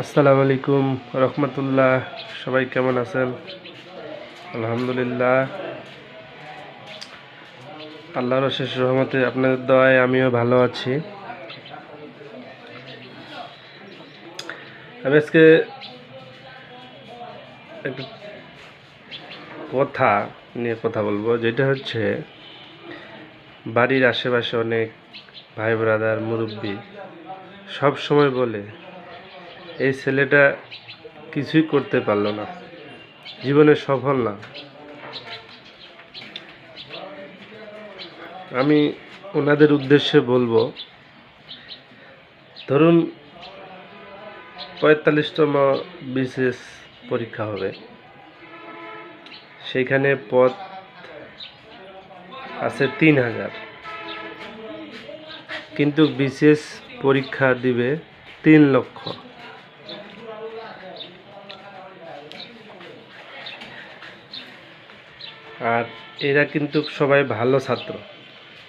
আসসালামু আলাইকুম রহমতুল্লাহ। সবাই কেমন আছেন? আলহামদুলিল্লাহ। আল্লাহর শেষ রহমতে আপনাদের দয়ায় আমিও ভালো আছি। আমি আজকে একটু কথা নিয়ে কথা বলব, যেটা হচ্ছে বাড়ির আশেপাশে অনেক ভাই ব্রাদার মুরব্বী সব সময় বলে এই ছেলেটা কিছুই করতে পারল না। জীবনে সফল না। আমি ওনাদের উদ্দেশ্যে বলব, ধরুন পঁয়তাল্লিশতম বিশেষ পরীক্ষা হবে। সেইখানে পদ আছে তিন হাজার। কিন্তু বিশেষ পরীক্ষা দিবে তিন লক্ষ। আর এরা কিন্তু সবাই ভালো ছাত্র।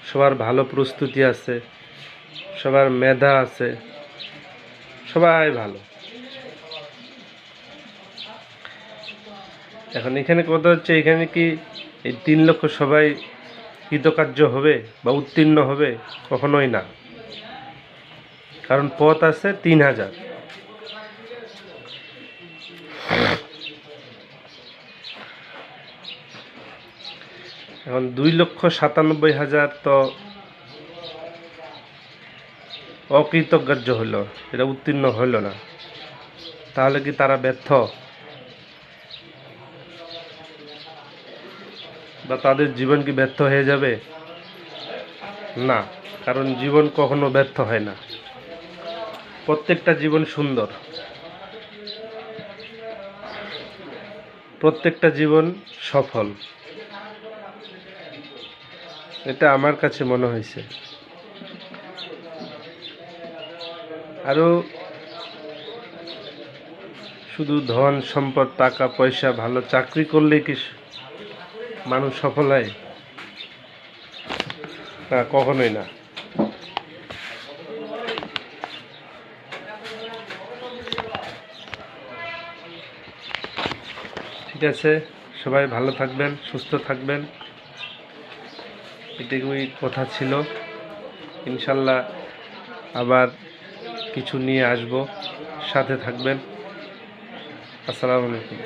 সবার ভালো প্রস্তুতি আছে, সবার মেধা আছে, সবাই ভালো। এখন এখানে কথা হচ্ছে, এখানে কি এই তিন লক্ষ সবাই কৃতকার্য হবে বা উত্তীর্ণ হবে? কখনোই না। কারণ পথ আছে তিন হাজার। এখন দুই লক্ষ সাতানব্বই হাজার তো অকৃতকার্য হলো, এটা উত্তীর্ণ হলো না। তাহলে কি তারা ব্যর্থ? বা তাদের জীবন কি ব্যর্থ হয়ে যাবে? না, কারণ জীবন কখনো ব্যর্থ হয় না। প্রত্যেকটা জীবন সুন্দর। প্রত্যেকটা জীবন সফল। এটা আমার কাছে মনে হয়েছে। আরও শুধু ধন, সম্পদ, টাকা, পয়সা, ভালো চাকরি করলে কি মানুষ সফল হয়? না, কখনোই না। ঠিক আছে, সবাই ভালো থাকবেন, সুস্থ থাকবেন। এটুকুই কথা ছিল। ইনশাল্লাহ আবার কিছু নিয়ে আসব। সাথে থাকবেন। আসসালামু আলাইকুম।